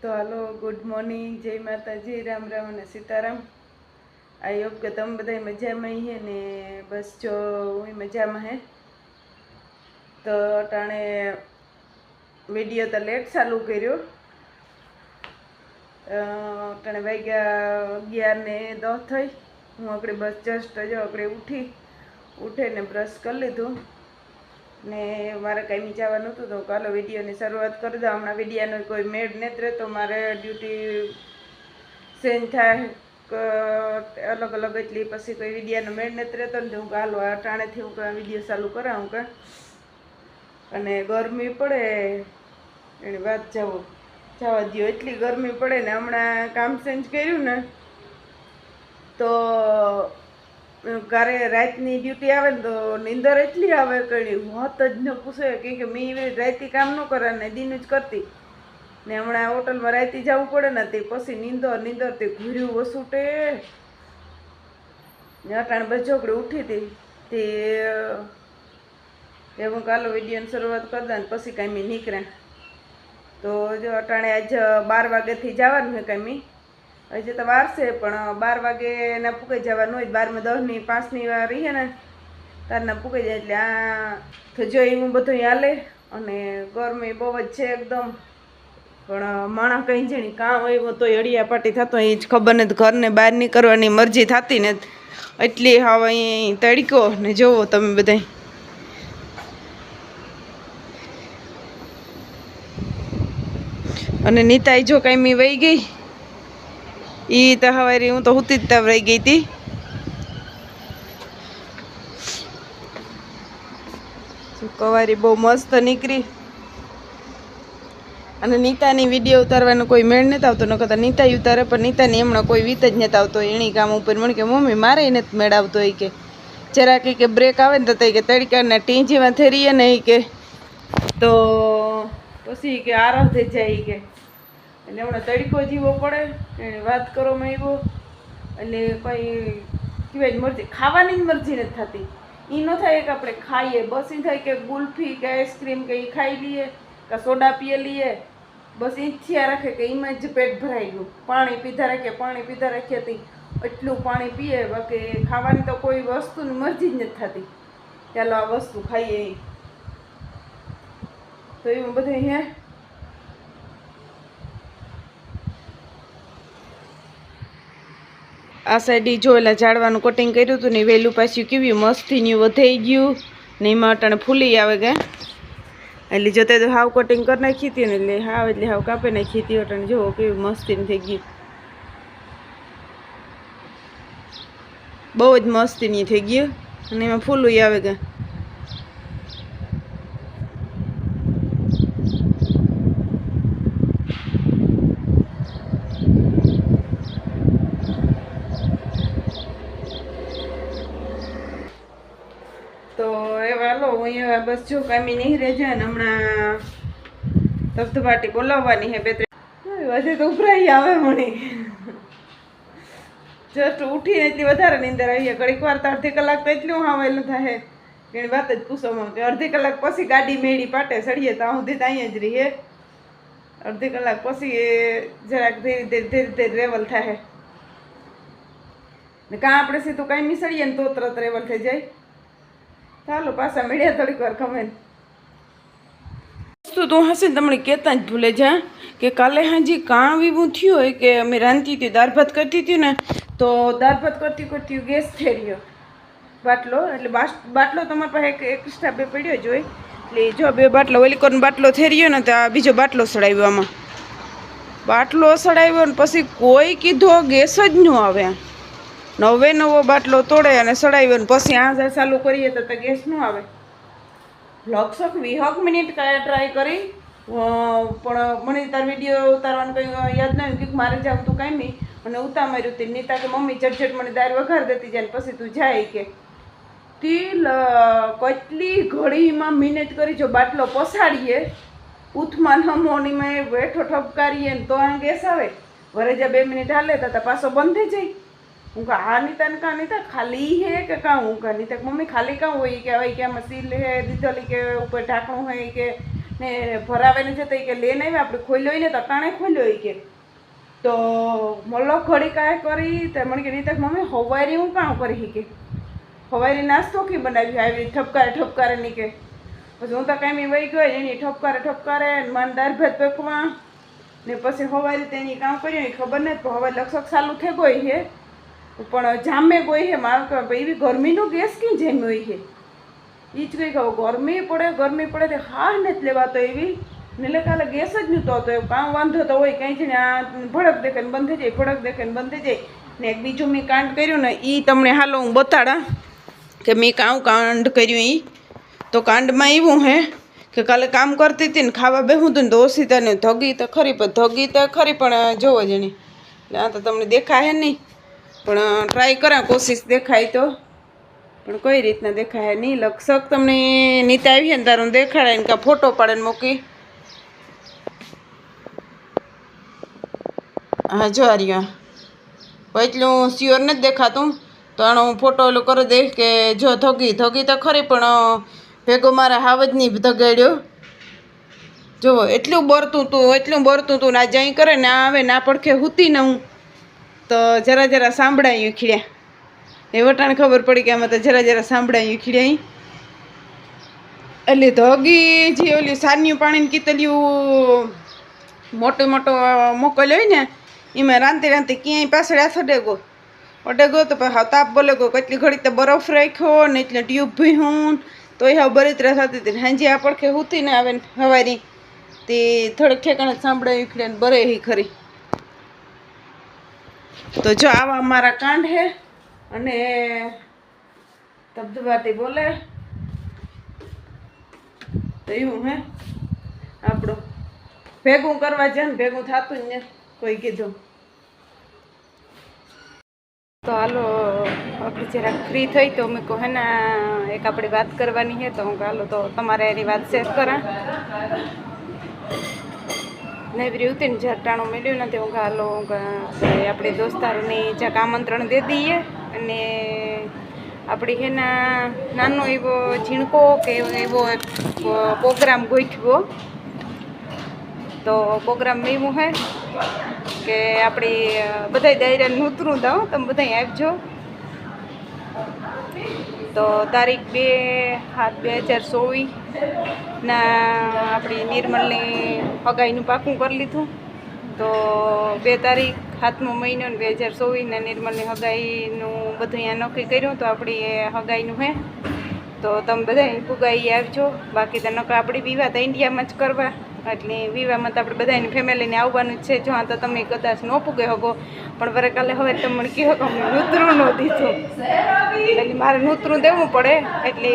તો હાલો good morning જય માતાજી, રામ રામ અને સીતારામ. આઈ હોપ કે તમે બધા મજામાં હે ને બસ જો હું મજામાં હે. તો ટાણે વીડિયો તો લેટ ચાલુ કર્યો. ટાણે વાગ્યા અગિયાર ને દસ થઈ. હું આપણે બસ જસ્ટ જો આપણે ઉઠી, ઉઠીને બ્રશ કરી લીધું. ને મારે કાંઈ જવાનું હતું તો કાલો વિડીયોની શરૂઆત કરી દો. હમણાં વિડીયાનો કોઈ મેળ નથી રહેતો. મારે ડ્યુટી ચેન્જ થાય અલગ અલગ એટલી પછી કોઈ વિડીયાનો મેળ નથી રહેતો ને તો હું કાલો અટાણેથી હું વીડિયો ચાલુ કરાવું કે? અને ગરમી પડે. એની વાત જાઓ જવા દો એટલી ગરમી પડે ને હમણાં કામ ચેન્જ કર્યું ને, તો ઘરે રાતની ડ્યુટી આવે ને તો નીંદર એટલી આવે કે વાત જ ન પૂછે. કે મેં રાતે કામ ન કરે ને દિન જ કરતી. ને હમણાં હોટલમાં રાતે જવું પડે ને તે પછી નીંદર નીંદર તે ઘૂર્યું વસૂટે. ને અટાણે બસ ચોકડી ઉઠી હતી. તે એ હું કાલો વિડીયોની શરૂઆત કરતા ને પછી કાંઈ મેં નીકળ્યા. તો જો અટાણે આજ બાર વાગ્યાથી જવાનું છે કાંઈ હજી તો વારશે પણ બાર વાગે ના ફૂકાઈ જવાનું હોય, બારમાં દસની પાંચની વાર રહીએ ને તારના પૂકાઈ જાય એટલે આ તો જો એવું બધું હાલે. અને ગરમી બહુ જ છે એકદમ. પણ માણસ કંઈ છે કામ આવ્યો તો અડિયા પાટી થતો એ જ ખબર નથી, ઘરને બહાર નીકળવાની મરજી થતી ને એટલી હવે અહીં તડકો ને જોવો તમે બધા અને નીતાઈ જો કાંઈ મી વહી ગઈ ઈ તો હવારી હું તો હુતી જ તવરાઈ ગઈ હતી કવારી બહુ મસ્ત નીકળી. અને નીતાની વીડિયો ઉતારવાનો કોઈ મેળ નથી આવતો ન કરતા નીતા ઉતારે, પણ નીતાની હમણાં કોઈ વીત જ નથી આવતો એની કામ ઉપર મને કે, મમ્મી, મારે નથી મેળ આવતો એ કે જરા કે બ્રેક આવે ને તો કે તડકાના ટીંજીમાં થઈ રહીએ ને એ કે. તો પછી કે આરામ થઈ જાય કે. એટલે હમણાં તડકો જીવો પડે, એને વાત કરો માં આવ્યો. એટલે કંઈ કહેવાય જ મરજી, ખાવાની જ મરજી નથી થતી. એ ન થાય કે આપણે ખાઈએ, બસ એ થાય કે ગુલ્ફી કે આઈસ્ક્રીમ કે એ ખાઈ લઈએ, કે સોડા પીએ લઈએ. બસ એ થયા રાખે કે એમાં જ પેટ ભરાઈ ગયું. પાણી પીધા રાખીએ પાણી પીધા રાખીએ તી એટલું પાણી પીએ, બાકી ખાવાની તો કોઈ વસ્તુની મરજી જ નથી થતી. ચાલો આ વસ્તુ ખાઈએ. તો એવું બધું અહીંયા આ સાઈડ જો એટલે ઝાડવાનું કટિંગ કર્યું હતું ને વહેલું પાછું કેવું મસ્તીનું વધાઈ ગયું. ને એમાં અટાણે ફૂલી આવે કે. એટલે જોતે તો હાવ કટિંગ કરી નાખી હતી ને એટલે હાવ એટલે હાવ કાપી નાખી હતી અટાણે. જુઓ કેવી મસ્તીનું થઈ ગયું બહુ જ મસ્તીની થઈ ગયું. અને એમાં ફૂલું આવે કે. એ વાલો, હું અહીંયા બસ જો કામી નહીં રહે છે ને હમણાં ધબધબાટી બોલાવવાની હે બે ત્રણ. હજી તો ઉભરાઈ આવે મને જસ્ટ ઉઠીને એટલી વધારે નીંદર આવી ઘડીક વાર તો અડધી કલાક તો એટલું આવેલું થાય. એની વાત જ પૂછવામાં કે અડધી કલાક પછી ગાડી મેળી પાટે સડીએ, તો સુધી તો અહીંયા જ રહીએ. અડધી કલાક પછી જરાક ધીરે ધીરે ધીરે ધીરે રેવલ થાય. ને કાં આપણે સીધું કાંઈ મિસળીએ ને તો તરત રેવલ થઈ જાય. ચાલો, પાછા મળ્યા થોડીક વાર ખમે વસ્તુ તું હશે તમને કહેતા જ ભૂલે જા, કે કાલે હાજી કાં વિવું થયું હોય કે અમે રાંધતી હતી દાળ ભાત કરતી હતી ને, તો દાળ ભાત કરતી કરતી ગેસ થઈ રહ્યો. બાટલો, એટલે બાટલો તમારી પાસે એક એક્સ્ટ્રા બે પડ્યો જ હોય. એટલે જો બે બાટલો ઓલી બાટલો થઈ રહ્યો ને, તો આ બીજો બાટલો સડાવ્યો આમાં. બાટલો સડાવ્યો ને પછી કોઈ કીધો ગેસ જ ન આવે. નવે નવો બાટલો તોડે અને સડાવ્યો ને પછી આ જાય ચાલુ કરીએ તો ગેસ ન આવે. લગસક વીહક મિનિટ કયા ટ્રાય કરી. પણ મને તાર વીડિયો ઉતારવાનું કંઈ યાદ ન આવ્યું કે મારે જાવ તું કાંઈ નહીં અને ઉતા માર્યું તે. નીતા કે, મમ્મી ઝટઝટ મને દાર વઘાર દેતી જાય પછી તું જાય કે. તી લ- કેટલી ઘડીમાં મિનિટ કરી જો બાટલો પસાડીએ ઉથમાં નમોનીમાં બેઠો ઠપકારીએ ને તો આ ગેસ આવે. વરે જ્યાં બે મિનિટ હાલે તો પાછો બંધ થઈ જાય. હા નીતા ને કા નીતા ખાલી હે કે કાં હું કહા નીતા કે મમ્મી ખાલી કાં હોય કે હવે ક્યાં આમાં સીલ હે, દીધેલી કે ઉપર ઢાંકણું હોય કે ને ભરાવે છે જતા કે લે નહીં આપણે ખોલ્યો હોય ને તો કાણે ખોલ્યો હોય કે. તો મલ્લો ઘડી કાંઈ કરી તો મને કે નીતક મમ્મી, હવારી હું કામ કરી કે હવારી નાસ્તો કી બનાવી આવી ઠપકારે ઠપકારે ની કે. પછી હું તો કાંઈ વહી ગયો, એની ઠપકારે ઠપકારે ને મને દાળ ભાત પકવા ને પછી હવારી તેની કામ કર્યું ખબર નથી પણ હવે લક્ષક ચાલુ થઈ ગઈ છે પણ જામે કોઈ હે, મારે એવી ગરમીનો ગેસ કેમ જામ્યો છે એ જ કંઈ કહો ગરમી પડે ગરમી પડે તે હા નથી લેવાતો એવી. એટલે કાલે ગેસ જ નહોતો હતો એવું કામ વાંધો તો હોય કંઈ છે ને આ ભડક દેખે બંધ જાય, ભડક દેખે બંધ જાય. ને એક બીજું મેં કાંડ કર્યું ને એ તમને હાલો હું બતાડા, કે મેં કાં કાંડ કર્યું એ તો કાંડમાં એવું હે, કે કાલે કામ કરતી હતી ને ખાવા બેહું હતું ને તો તને ધગી તો ખરી, પણ ધગી તો ખરી, પણ, જોવો જ એની એટલે આ તો તમને દેખાય નહીં. પણ ટ્રાય કરા કોશિશ દેખાય તો. પણ કઈ રીતના દેખાય નહીં. લક્ષક તમને નીતા આવી ને તારું દેખાડાય ને કાં ફોટો પાડે મૂકી. હા, જો આ રહ્યો. એટલું સ્યોર નથી દેખાતું. તો આનો હું ફોટો ઓલું કરી દઈશ કે જો ધગી ધગી તો ખરી, પણ ભેગો મારા હાવ જ નહીં ધગાડ્યો. જુઓ એટલું બરતું તું, એટલું બરતું તું ના જઈ કરે ને આવે ના પડખે હુતી ને હું. તો જરા જરા સાંભળાયું ખીડ્યા એ વટાણ ખબર પડી કે આમાં તો જરા જરા સાંભળાયું ખીડ્યા એટલે ધોગી જે ઓલી સારનું પાણીની કીતલિયું મોટો મોટો મોકલ્યો હોય ને, એમાં રાંધતી રાંધતી ક્યાંય પાછળ હાથ અડેગો. અડેગો તો હાવ તાપ બોલે ગયો કેટલી ઘડી તો બરફ રાખ્યો ને એટલે ટ્યુબ ભી હું તો એ હાવ બરિત્રા થતી હતી. હાંજી આ પડખે હુતી ને આવે ને હવારી તે થોડેક ઠેકાણે સાંભળાયું ખીડે ને બરે ખરી. તો જો આવા અમારા કાંડ હે અને ધબધબાટી બોલે. તો એવું હે. આપણું ભેગું કરવા છે ને ભેગું થતું જ ને કોઈ કીધું. તો હાલો, આપણે જરાક ફ્રી થઈ તો મેં કહું હેના એક આપણી વાત કરવાની છે તો હું હાલો તો તમારે એની વાત શેર કરા. નવરી ઉતી ને જ્યાં ટાણું મળ્યું નથી હું હાલો આપણે દોસ્તારોને દોસ્તારોની આમંત્રણ દે દઈએ. અને આપણી એના નાનો એવો ઝીણકો કે એવો પ્રોગ્રામ ગોઠવો તો પ્રોગ્રામ એવું હે કે આપણી બધાય દાયરા નૂતરું દઉં. તમે બધા આવજો. તો તારીખ બે સાત બે હજાર ચોવીસના આપણી નિર્મલની હગાઈનું પાકું કરી લીધું. તો બે તારીખ સાતમો મહિનો ને બે હજાર ચોવીસના નિર્મલની હગાઈનું બધું અહીંયા નક્કી કર્યું તો આપણી એ હગાઈનું હે. તો તમે બધા પુગાઈ આવજો. બાકી તો નકર આપણી વિવાહ તો ઇન્ડિયામાં જ કરવા. એટલે વિવાહમાં તો આપણે બધાની ફેમિલીને આવવાનું જ છે. જો તો તમે કદાચ ન પૂગે શકો પણ વરે કાલે હવે તમને કહો કે અમે નૂતરું ન દીધું. એટલે મારે નૂતરું દેવું પડે. એટલે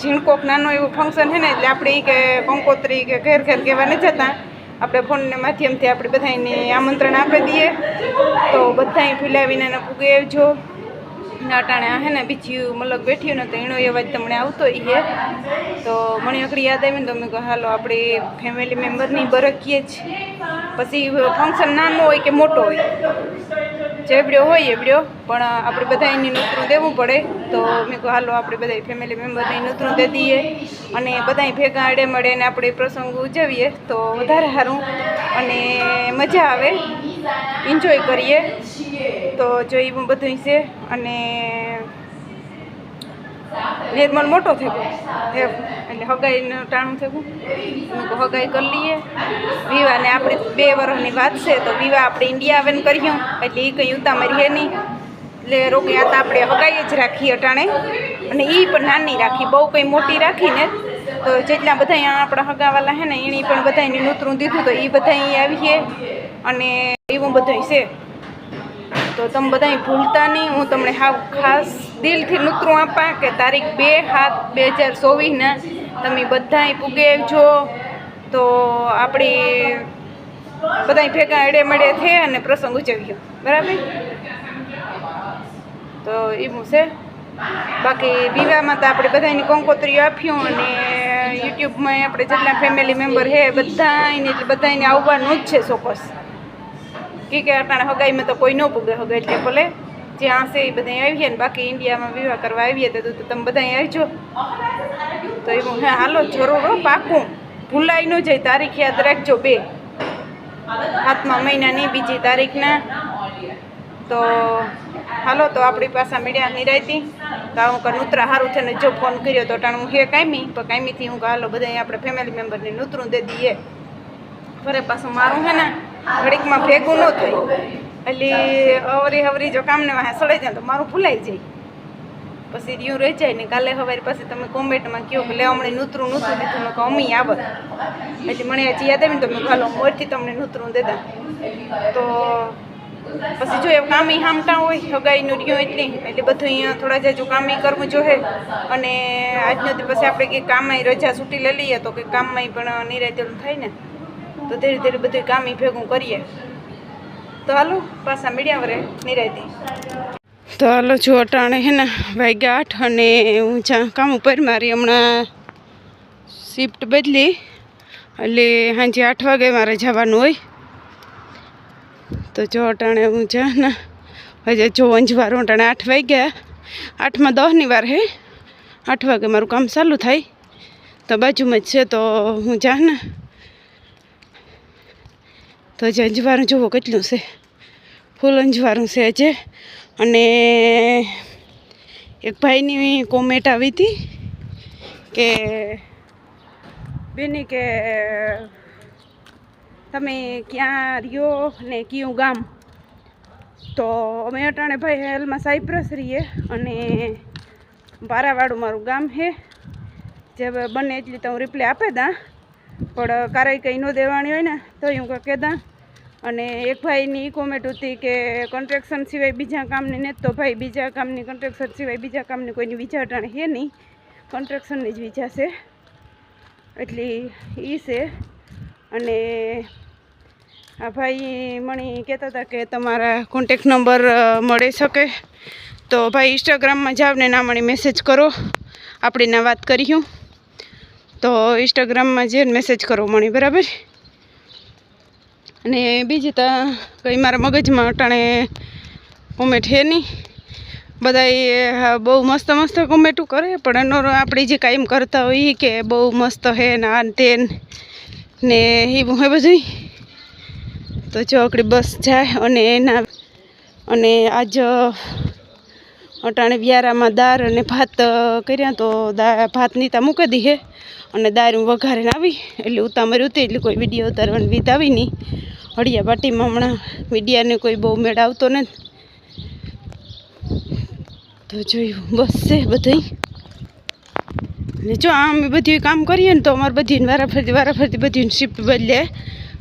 ઝીણકોક નાનો એવું ફંક્શન છે ને, એટલે આપણે એ કે કંકોત્રી કે ઘેર ઘેર કહેવા ન જતા. આપણે ફોનના માધ્યમથી આપણે બધાને આમંત્રણ આપી દઈએ. તો બધાય ફેલાવીને પૂગે ને અટાણે આ હે ને બીજી મતલબ બેઠી ને તો એનો અવાજ તમને આવતો એ તો મને એકડી યાદ આવી ને તો મેં કહું હાલો આપણે ફેમિલી મેમ્બરની બરકીએ જ. પછી ફંક્શન નાનું હોય કે મોટો હોય? જેવડ્યો હોય એવડ્યો, પણ આપણે બધા એની નૂતરું દેવું પડે. તો મેં કહું હાલો આપણે બધા ફેમિલી મેમ્બરની નૂતરું દે દઈએ અને બધા ભેગા અડે મળે ને આપણે પ્રસંગ ઉજવીએ. તો વધારે સારું અને મજા આવે. એન્જોય કરીએ. તો જો એવું બધું છે અને નિર્મલ મોટો થયો એટલે હગાઈનું ટાણું થયું હગાઈ કરી લઈએ. વિવાહને આપણે બે વર્ષની વાત છે, તો વિવાહ આપણે ઇન્ડિયા આવીને કર્યું એટલે એ કંઈ ઉતામરી હે નહીં. એટલે રોકી આ તો આપણે હગાઈ જ રાખીએ અટાણે અને એ પણ નાની રાખી, બહુ કંઈ મોટી રાખીને. તો જેટલા બધા આપણા હગાવાલા હે ને, એણે પણ બધાને નૂતરું દીધું, તો એ બધા અહીં આવીએ. અને એવું બધું છે. તો તમે બધા ભૂલતા નહીં. હું તમને હાવ ખાસ દિલથી નૂતરું આપા કે તારીખ બે સાત બે હજાર ચોવીસના તમે બધા પૂગે તો આપણી બધા ભેગા એડે મળે છે અને પ્રસંગ ઉજવ્યો બરાબર? તો એવું છે. બાકી વિવાહમાં તો આપણે બધાની કંકોત્રી આપ્યું અને યુટ્યુબમાં આપણે જેટલા ફેમિલી મેમ્બર છે બધાને એટલે બધાને આવવાનું જ છે ચોક્કસ. કે કે અટાણે હગાઈમાં તો કોઈ ન પૂગે, હગાઈ એટલે ભલે. જ્યાં સે એ બધા આવીએ ને, બાકી ઇન્ડિયામાં વિવાહ કરવા આવીએ તો તો તમે બધા આવજો. તો એવું હા હાલો, જરૂર, હો, પાકું. ભૂલાઈ ન જાય, તારીખ યાદ રાખજો બે. સાતમા મહિનાની બીજી તારીખના. તો હાલો, તો આપણી પાસે મીડિયા નિરાયતી તો હું કે નૂતરા સારું થઈને જો ફોન કર્યો તો ટાણ હું હે કાયમી? પણ કાયમીથી હું કે હાલો બધા આપણે ફેમિલી મેમ્બરને નૂતરું દે દઈએ ફરે પાછું મારું હે ને. ઘડીકમાં ભેગું ન થાય. એટલે અવરી હવરી જો કામને વાંહે સડાઈ જાય તો મારું ભૂલાઈ જાય. પછી રિયું રહી જાય ને કાલે સવારે પછી તમે કોમેન્ટમાં કહો કે લે અમને નૂતરું નૂતરું દીધું. મેં અમી આવત. એટલે મને હજી યાદ આવીને તો મેં હાલો, મોરથી તમને નૂતરું દેતા તો પછી જો એવું કામ હામટા હોય, હગાઈનું રહ્યું એટલે એટલે બધું અહીંયા થોડા જાજુ કામ કરવું જોઈએ અને આજનો દિવસે આપણે કંઈક કામમાં રજા છૂટી લઈ લઈએ તો કંઈ કામમાં પણ નિરાયતેલું થાય ને. તો ધીરે ધીરે બધું કામ ભેગું કરીએ. તો હાલો, પાછા મીડિયા વરે નિરાયતી તો હાલો, જો અટાણે હે ને, વાગ્યા આઠ અને હું જ્યાં કામ ઉપર મારી હમણાં શિફ્ટ બદલી. એટલે સાંજે આઠ વાગે મારે જવાનું હોય. તો જો અટાણે હું જા ને, હજે જો અંજવારું અટાણે આઠ વાગ્યા. આઠમાં દસની વાર હે. આઠ વાગે મારું કામ ચાલુ થાય. તો બાજુમાં જ છે, તો હું જા ને તો જે અંજવારું જુઓ કેટલું છે. ફૂલ અંજવારું છે આજે અને એક ભાઈની કોમેન્ટ આવી હતી કે બેની કે તમે ક્યાં રહ્યો ને કયું ગામ? તો અમે અટાણે ભાઈ હેલમાં સાયપ્રસ રહીએ અને બારાવાળું મારું ગામ છે. જે બને એટલી તો હું રિપ્લે આપે દા. પણ કારાઈ કંઈ ન દેવાની હોય ને, તો હું કહે દા અને એક ભાઈની કોમેન્ટ હતી કે કોન્ટ્રેક્શન સિવાય બીજા કામની ને તો ભાઈ બીજા કામની કોન્ટ્રેક્શન સિવાય બીજા કામની કોઈની વિચાર અટાણે છે નહીં. કોન્ટ્રેક્શનની જ વિચાર છે એટલે એ છે. અને આ ભાઈ મણી કહેતા હતા કે તમારા કોન્ટેક નંબર મળી શકે. તો ભાઈ ઇન્સ્ટાગ્રામમાં જાવ ને મને મેસેજ કરો. આપણે ના વાત કર્યું તો ઇન્સ્ટાગ્રામમાં જઈને મેસેજ કરો મળી બરાબર? અને બીજી તો કંઈ મારા મગજમાં અટાણે કોમેન્ટ છે નહીં. બધા બહુ મસ્ત મસ્ત કોમેન્ટો કરે, પણ એનો આપણે જે કાયમ કરતા હોઈએ કે બહુ મસ્ત હે ને આ તે ને એવું, હે બધું તો જો આપણી બસ જાય, અને એના, અને આજ અટાણે વ્યારામાં દાળ અને ભાત કર્યા તો ભાત નીતા મૂકી દી હે અને દાળ હું વઘારીને આવી. એટલે ઉતામરી ઉતી એટલે કોઈ વીડિયો ઉતારવાની વીત આવી નહીં. હળિયા પાટીમાં હમણાં મીડિયાને કોઈ બહુ મેળ આવતો નથી. તો જોયું, બસ છે બધું અને જો આમ બધું કામ કરીએ ને તો અમારે બધી વારાફરતી વારાફરતી બધી શિફ્ટ બદલે.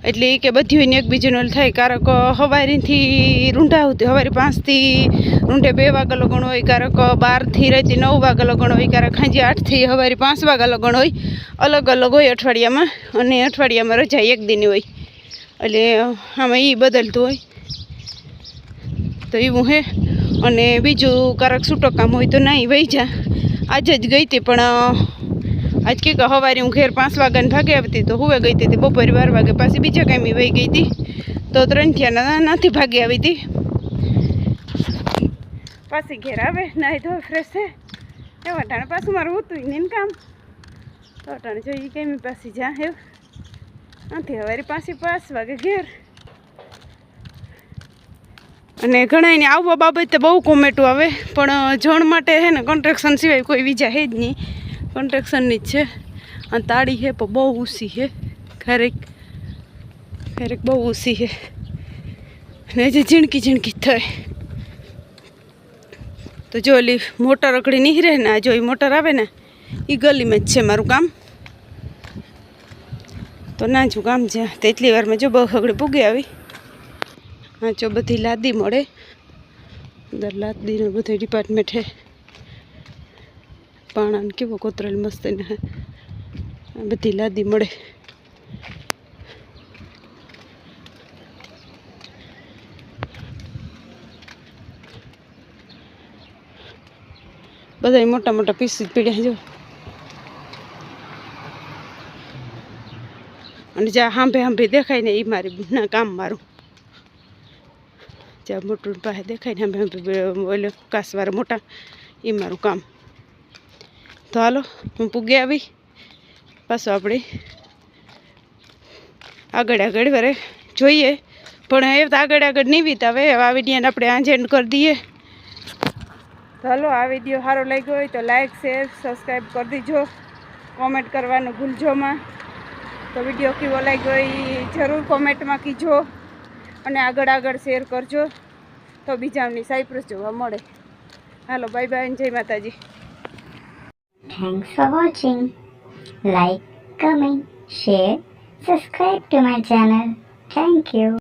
એટલે કે બધી ને એકબીજીનું થાય, કારક સવારીથી રૂંઢા આવતી હવારી પાંચથી રૂંઢે બે વાગ્યા લગણ હોય, કારક બારથી રાતે નવ વાગ્યા લગણ હોય, કારક સાંજે આઠથી હવારી પાંચ વાગ્યા લગણ હોય, અલગ અલગ હોય અઠવાડિયામાં, અને અઠવાડિયામાં રજા એક દિન હોય. એટલે આમાં એ બદલતું હોય. તો એવું હે. અને બીજું કારક છૂટો કામ હોય તો નહીં વહી જા. આજે જ ગઈ હતી પણ આજ કે સવારે હું ઘેર પાંચ વાગ્યાને ભાગે આવતી તો હુવે ગઈ હતી બપોરે બાર વાગે પાછી બીજા કાંઈ વહી ગઈ હતી. તો ત્રણ થયા નથી ભાગે આવી હતી. પાછી ઘેર આવે, નાહી ધોઈ ફ્રેશ છે. એવા વટાણે પાછું મારું હતું ને કામ. તો વટાણે જોઈએ કેમ પાછી જા હે. નથી હવારી પાછી પાંચ વાગે ઘેર. અને ઘણાને આવવા બાબતે બહુ કોમેટું આવે, પણ જણ માટે છે ને કોન્ટ્રાક્શન સિવાય કોઈ બીજા છે જ નહીં. કોન્ટ્રાક્શનની જ છે. અને તાળી છે, પણ બહુ ઊંચી છે. ખરેક ખરેક બહુ ઊંચી છે. ને જે ઝીણકી ઝીણકી થાય. તો જો ઓલી મોટર અકડી નીકળે ને, આ જો એ મોટર આવે ને એ ગલીમાં જ છે મારું કામ. તો ના જો કામ છે. તેટલી વારમાં જો બહુ અગડી પૂગી આવી. હા જો બધી લાદી મળે. અંદર લાદીનું બધું ડિપાર્ટમેન્ટ છે. પાણાને કેવો કોતરેલ મસ્ત ને બધી લાદી મળે. બધા મોટા મોટા પીસ જ પીડ્યા જો. અને જ્યાં હાંભે હાંભે દેખાય ને એ મારી ના કામ મારું. જ્યાં મોટું પાસે દેખાય ને હાંભે ઓલે કાસવાળા મોટા એ મારું કામ. તો હાલો, હું પૂગે આવી. પાછો આપણે આગળ આગળ વરે જોઈએ. પણ હવે આગળ આગળ નહીં વિતાવે. હવે આ વિડીયોને આપણે આજ એન્ડ કરી દઈએ. હાલો, આ વીડિયો સારો લાગ્યો હોય તો લાઇક શેર સબસ્ક્રાઈબ કરી દીજો. કોમેન્ટ કરવાનું ભૂલજોમાં તો વીડિયો કેવો લાગ્યો એ જરૂર કોમેન્ટમાં કીજો અને આગળ આગળ શેર કરજો. તો બીજાની સાયપ્રસ જોવા મળે. હાલો બાય બાય જય માતાજી. Thanks for watching. Like, comment, share, subscribe to my channel. Thank you.